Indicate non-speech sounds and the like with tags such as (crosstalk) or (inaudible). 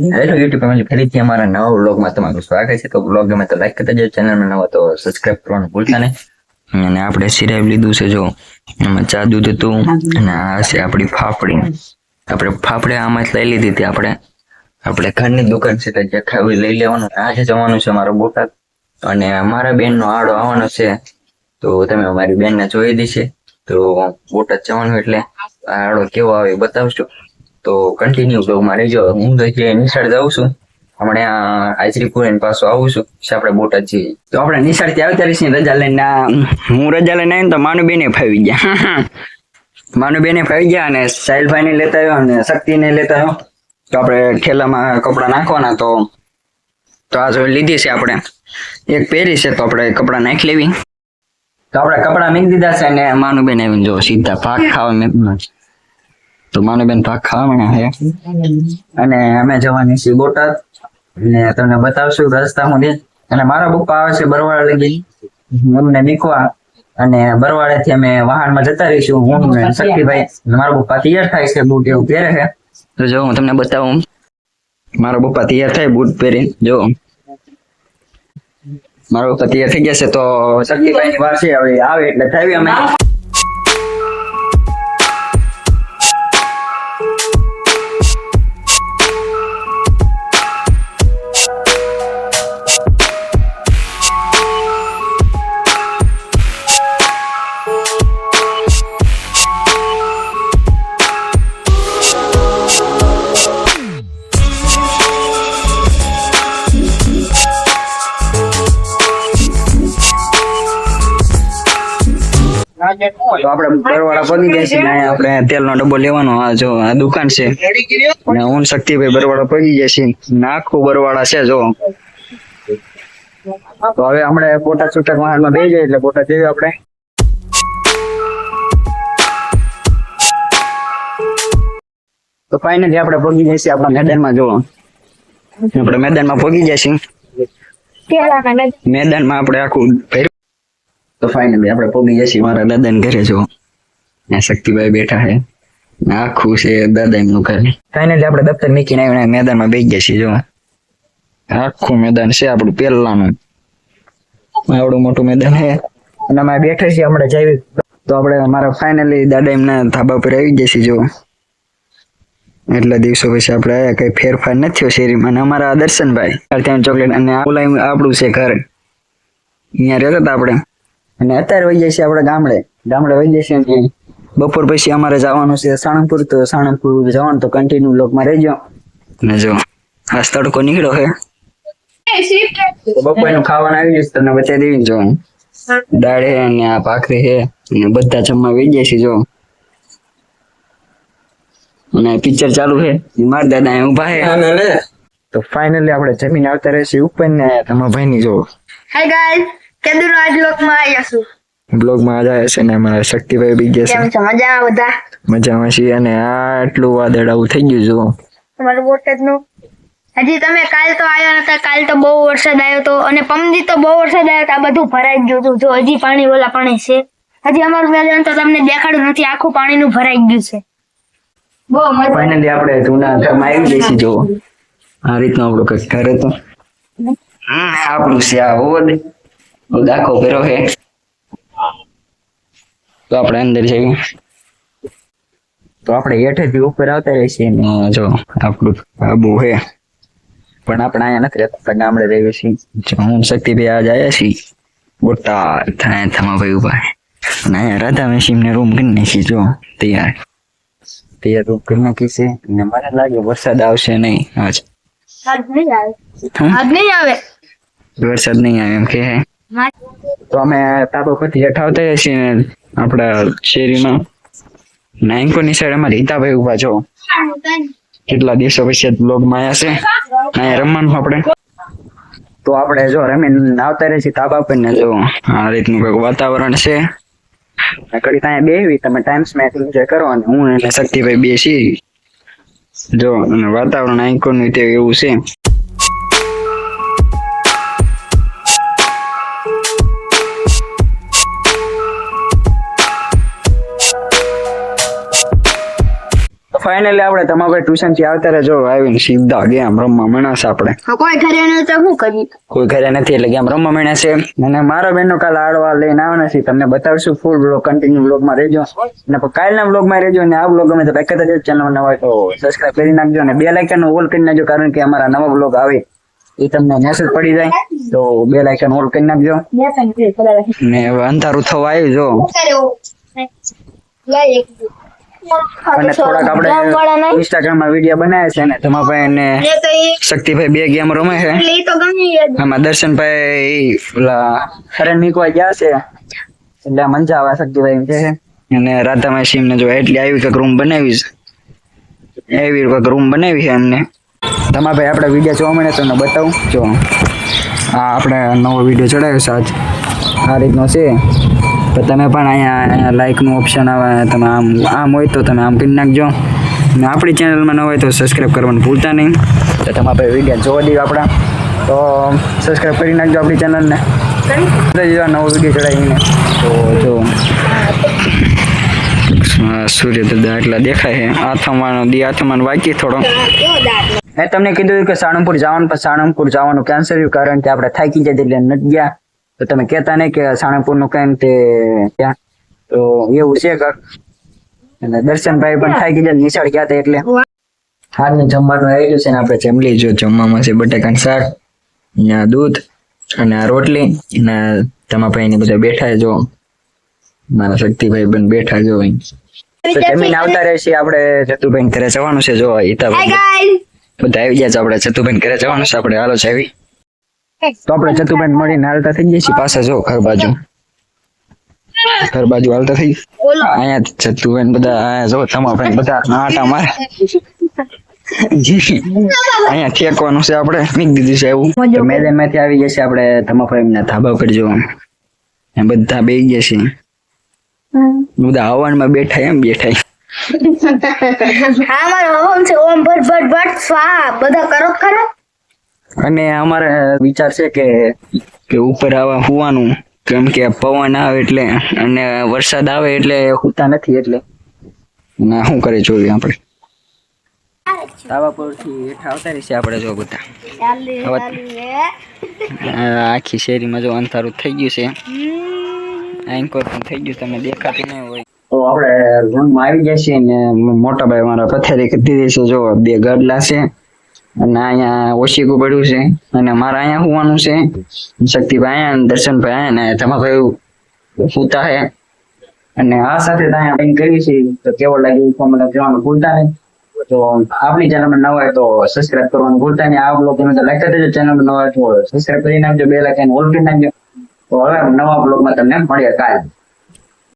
Hello YouTube family ફરીથી અમારા નવા બ્લોગમાં તમારું સ્વાગત છે. તો બ્લોગ ગમે તો લાઈક કરતા જજો ચેનલમાં નવા તો સબસ્ક્રાઇબ કરવાનું ભૂલતા નહીં. અને આપણે સિરાઈ લીધું છે જો. એમાં ચા દૂધ હતું અને આ છે આપણી ફાફડી. આપણે ફાફડે આમાં જ લઈ લીધી હતી આપણે. આપણે ઘરની દુકાન છે જે ખાવી લઈ લેવાનું. આ છે જવાનું છે મારો બોટાદ. અને અમારા બેનનો આડો આવવાનો છે. તો તમે અમારી બેનને જોઈ દીધી છે. તો બોટાદ જવાનું એટલે આડો કેવો આવે બતાવશું. તો કન્ટિન્યુ બ્લોગમાં રહેજો હું તો જે નિશાળ જાઉં છું. હમણાં હાજરીપુર એની પાછો આવું છું આપણે બોટાદ જઈએ. તો આપણે નિશાળથી આવતા રહીશું રજા લઈને હું રજા લઈને આવીને તો માનુબેને ફાવી ગયા. (laughs) માનુબેને ફાવી ગયા અને સાહિલભાઈને લેતા આવ્યો અને શક્તિને લેતા આવ્યો. તો આપણે ઠેલામાં કપડાં નાખવાના, તો તો આ જો લીધી છે આપણે. એક પહેરી છે, તો આપણે કપડાં નાખી લેવી. તો આપણે કપડાં મૂકી દીધા છે અને માનુબેન આવીને જો સીધા ભાગ ખાવા મેં તો માનુબેન ભાગ ખાવાના છે. અને અમે જવાની છીએ બોટાદ. અને તમને બતાવશું રસ્તા દે અને મારા પપ્પા આવે છે બરવાડા લગી. અમને મીકવા. અને બરવાડેથી અમે વાહનમાં જતા રહીશું. હું ને શક્તિભાઈ મારા પપ્પા તૈયાર થાય છે બૂટ એવું પહેરે છે. તો જો હું તમને બતાવું. મારા પપ્પા તૈયાર થાય બૂટ પહેરી જો. મારો પપ્પા તૈયાર થઈ ગયા છે તો શક્તિભાઈ ની વાર છે. હવે આવે એટલે થાય. અમે તો આપણે બરવાડા પગી ગયા છીએ આપણે તેલનો ડબ્બો લેવાનો આ જો આ દુકાન છે. અને હું શક્તિભાઈ બરવાડા પગી ગયા છીએ. આખું બરવાડા છે જો. તો હવે આપણે બોટા છૂટક વાહનમાં બેસી જઈએ એટલે બોટા જઈએ આપણે. તો ફાઇનલી આપણે પગી જઈએ છીએ આપણા મેદાનમાં જો. આપણે મેદાનમાં પગી છીએ. મેદાનમાં આપણે આખું તો ફાઇનલી આપણે પહોંચી જઈએ મારા દાદા ઘરે જો ત્યાં શક્તિભાઈ બેઠા છે. આખું છે દાદા એમનું ઘર. ફાઇનલી આપણે દફતર મૂકીને આવીને મેદાનમાં બેસી ગયા છીએ જો આખું મેદાન છે આપણું પહેલાનું. આવડું મોટું મેદાન છે. અને અમે બેઠા છીએ આપણે જઈ તો આપણે મારા ફાઇનલી દાદા એમના ધાબા પર આવી છીએ જો એટલા દિવસો પછી આપણે આયા, કઈ ફેરફાર નથી થયો શેરીમાં. અને અમારા દર્શનભાઈ ત્યાં ચોકલેટ અને આ આપણું છે ઘર. અહીંયા રહેતા હતા આપણે. અને અત્યારે વહી જાય છે આપણે ગામડે. ગામડે વહી જાય છે અને બપોર પછી અમારે જવાનું છે સાણંદપુર તો સાણંદપુર જવાનું તો કન્ટિન્યુ લોકમાં રહેજો. ને જો આ તડકો નીકળ્યો છે. બપોર બપોરનું ખાવાનું આવી જશે તમને બતાવી દેવી જો. દાળ છે અને આ ભાખરી છે અને બધા જમવા વહી જાય છે જો. અને પિક્ચર ચાલુ છે. માર દાદા એ ઊભા છે. તો ફાઇનલી આપણે જમીન આવતા રહેશે ઉપર ને તમારા ભાઈ ની જો. હાય ગાઈસ કેદુર આજ લોકમાં આવ્યા છું? બ્લોગમાં જાય છે ને અમારા શક્તિભાઈ બી ગયા કેમ છો? મજા બધા? મજામાં છીએ અને આટલું વાદળ આવું થઈ ગયું જુઓ તમારું બોટેજનું. હજી તમે કાલ તો આવ્યા નતા કાલ તો બહુ વરસાદ આવ્યો તો અને પમદી તો બહુ વરસાદ આવ્યો તો આ બધું ભરાઈ ગયું હતું. જો હજી પાણી ઓલા પાણી છે. હજી અમારું મેદાન તો તમને દેખાડું નથી આખું પાણીનું ભરાઈ ગયું છે. બહુ મજા ફાઇનલી આપણે જૂના ઘરમાં આવી જઈશું જો આ રીતનું આપણું કઈ ઘર હતું. આપણું છે આ હોવો દે. દાખો કર્યો છે તો આપણે અંદર જઈએ તો આપણે હેઠેથી ઉપર આવતા રહીશું ને જો આપણું આબુ છે પણ આપણે અહીંયા નથી રહેતા ગામડે રહીએ છીએ જો હું શક્તિભાઈ આજ આવ્યા છીએ બોટાદ થાય થમા ભાઈ ઊભા છે. અને અહીંયા રાધા મેશીમને રૂમ કરી નાખી જો તૈયાર તૈયાર રૂમ કરી નાખી છે અને મને લાગે વરસાદ આવશે નહીં આજ આજ નહીં આવે હમ? આજ નહીં આવે વરસાદ નહીં આવે એમ કે હે. તો અમે તાપો પરથી હેઠ આવતા છીએ આપણા શેરીમાં. નાયકો ની સાઈડ અમારે હિતાભાઈ ઊભા છો. કેટલા દિવસો પછી બ્લોગમાં આવ્યા છે? અહીંયા રમવાનું આપણે. તો આપણે જો રમીને આવતા રહે છે તાબા પર ને જો આ રીતનું કંઈક વાતાવરણ છે. કડી ત્યાં બેવી તમે ટાઈમ સ્મેચ એન્જોય કરો અને હું અને શક્તિભાઈ બે છીએ જો અને વાતાવરણ આંકોનું તે એવું છે. ફાઇનલી આપણે તમારે ટ્યુશનથી આવતા રહેજો. આવીને સીધા ગેમ રમવા મણાશે આપણે. કોઈ ઘરે ન તો શું કરી? કોઈ ઘરે નથી એટલે ગેમ રમવા માંડ્યા છે. અને મારા બેનનો કાલ આડવા લઈને આવવાના છે. તમને બતાવશું ફૂલ બ્લોગ કન્ટિન્યુ બ્લોગમાં રહેજો. અને કાલના બ્લોગમાં રહેજો અને આ બ્લોગ ગમે તો એક જ ચેનલ નવા હોય તો સબસ્ક્રાઇબ કરી નાખજો અને બે લાઇકન ઓલ કરી નાખજો કારણ કે અમારા નવા બ્લોગ આવે. એ તમને મેસેજ પડી જાય. તો બે લાઇકન ઓલ કરી નાખજો. ને અંધારું થવા આવ્યું જો. અને થોડાક આપણે ઇન્સ્ટાગ્રામમાં વીડિયો બનાવ્યા છે ને તમારા ભાઈ ને શક્તિભાઈ બે ગેમ રમે છે. આમાં દર્શનભાઈ હરણ મીકવા ગયા છે. એટલે મજા આવે શક્તિભાઈ એમ છે. અને રાધામાં સિંહ ને જો એટલી આવી કંઈક રૂમ બનાવી છે. એવી કંઈક રૂમ બનાવી છે એમને. તમારા ભાઈ આપણે વીડિયો જોવા મળે તો બતાવું. જો આ આપણે નવો વીડિયો ચડાવ્યો છે આજ. આ રીતનો છે. તો તમે પણ અહીંયા અહીંયા લાઇકનું ઓપ્શન આવે તમે આમ આમ હોય તો તમે આમ કરી નાખજો. અને આપણી ચેનલમાં ન હોય તો સબસ્ક્રાઈબ કરવાનું ભૂલતા નહીં. તો તમારા ભાઈ વીડિયો જોવા દઈએ આપણા. તો સબસ્ક્રાઈબ કરી નાખજો આપણી ચેનલને નવો વીડિયો ચડાવીને. તો જો. અ, સૂર્ય દાદા એટલા દેખાય છે. આથમવાનો દી આથમવાનો વાંચી થોડો. મેં તમને કીધું કે સાળંગપુર જવાનું પણ સાળંગપુર જવાનું કેન્સલ થયું કારણ કે આપણે થાકી જતી એટલે નથી ગયા. તો તમે કહેતા નહીં કે સાળંગપુરનું કઈ તે ત્યાં. તો એવું છે કર અને દર્શનભાઈ પણ થાય ગયા નિશાળ ગયા હતા એટલે. આજનું જમવાનું આવી ગયું છે ને આપણે જમલી જો જમવામાં છે બટેકાનું શાક અહીંયા દૂધ અને આ રોટલી અને તમારા ભાઈ બધા બેઠા જો. મારા શક્તિભાઈ પણ બેઠા જો જમીન આવતા રહેશે આપણે જતુભાઈ ઘરે જવાનું છે જો હિતાભાઈ બધા આવી ગયા છે આપણે જતુભાઈ ઘરે જવાનું છે આપણે હાલો છે આવી. તો આપણે જતુભાઈ મળીને હાલતા થઈ જઈએ છીએ પાછા જો ઘર બાજુ. ઘર બાજુ હાલતા થઈ અહીંયા જતુભાઈ બધા અહીંયા જો તમારા ફ્રેન્ડ બધા આટા મારે. અહીંયા ઠેકવાનું છે આપણે. મૂકી દીધું છે એવું. મેદાનમાંથી આવી જશે આપણે તમારા ફ્રેન્ડ ના ધાબા પર જો. એ બધા બેસી ગયા છે. બધા હવનમાં બેઠા એમ બેઠા. હા મારો હવન છે. ઓમ ભટ ભટ ભટ સ્વાહા બધા કરો ખરા અને અમારે વિચાર છે કે કે ઉપર આવા હોવાનું કેમ કે પવન આવે એટલે અને વરસાદ આવે એટલે હોતા નથી એટલે. ના શું કરે જોઈએ આપણે? ધાબા પરથી હેઠા આવતા રહીશે આપણે જો બધા. આખી શેરીમાં જો અંધારું થઈ ગયું છે. એન્કોર પણ થઈ ગયું તમે દેખાતી નહીં હોય. તો આપણે રૂમમાં આવી ગયા છીએ ને મોટા ભાઈ મારા પથારી કીધી દીધી છે. જો બે ગડલા છે. અને અહીંયા ઓશીકું પડ્યું છે. અને મારે અહીંયા હોવાનું છે. શક્તિભાઈ અહીંયા દર્શનભાઈ અહીંયા ને તમારે સૂતા હે અને આ સાથે અહીંયા બેન કરી છે તો કેવો લાગે એ કોમેન્ટ જવાનું ભૂલતા નહીં. તો આપણી ચેનલમાં નવા તો સબસ્ક્રાઇબ કરવાનું ભૂલતા નહીં. આ બ્લોગ તમે તો લાઈક કરી દેજો ચેનલ નવા હોય તો સબસ્ક્રાઇબ કરી નાખજો. બે લાખ ઓલ કરી નાખજો. તો હવે નવા બ્લોગમાં તમને મળીએ કાલે.